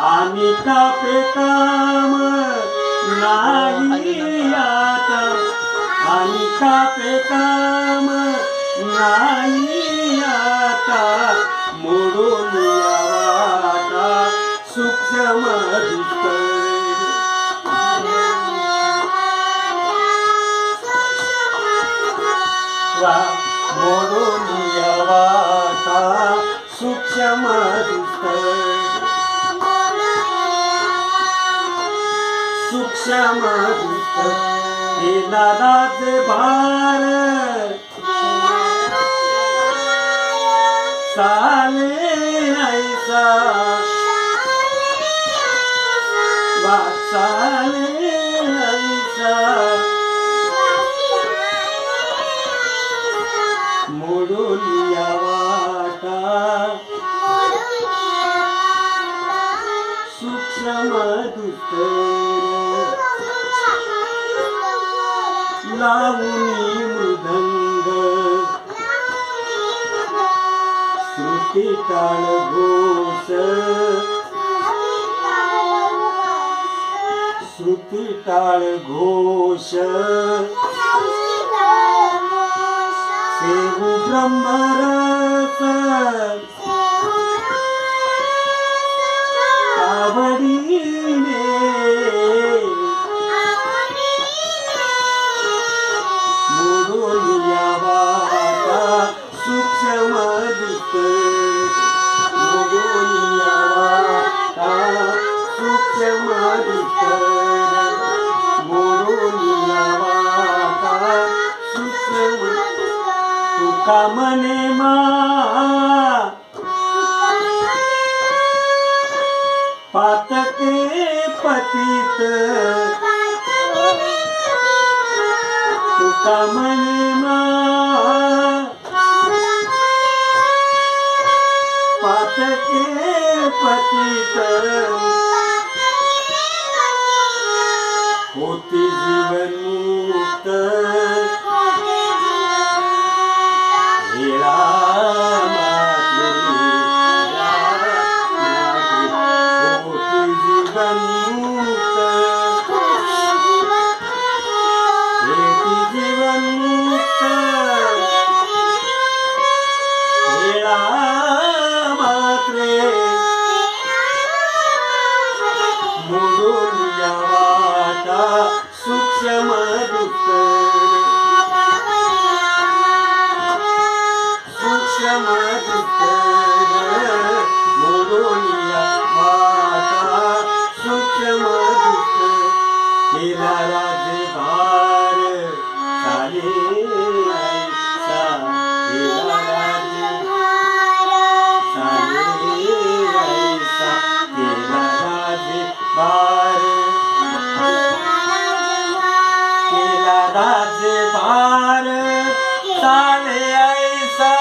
आम्ही कापे काम नाही आता आणि कापे काम नाही आता मोडून सूक्ष्म वा मोडून सूक्ष्म दिसतोय हे नादाच भार साले ऐसा वाचाले ऐसा सूक्ष्म दुस्तर लावणी मृदंग. श्रुती टाळ घोष. श्रुती टाळ घोष. सेवू ब्रह्मरस. आवडीने मोडून यावाटा सूक्ष्म दुत मोडून यावाटा सूक्ष्म दुत मोडून यावाटा सूक्ष्म तुका मने मा पातके पतित तुका मने मा पातके पतित होती जीवन मुक्त सूक्ष्म दुःख सूक्ष्म राजभार चाले ऐसा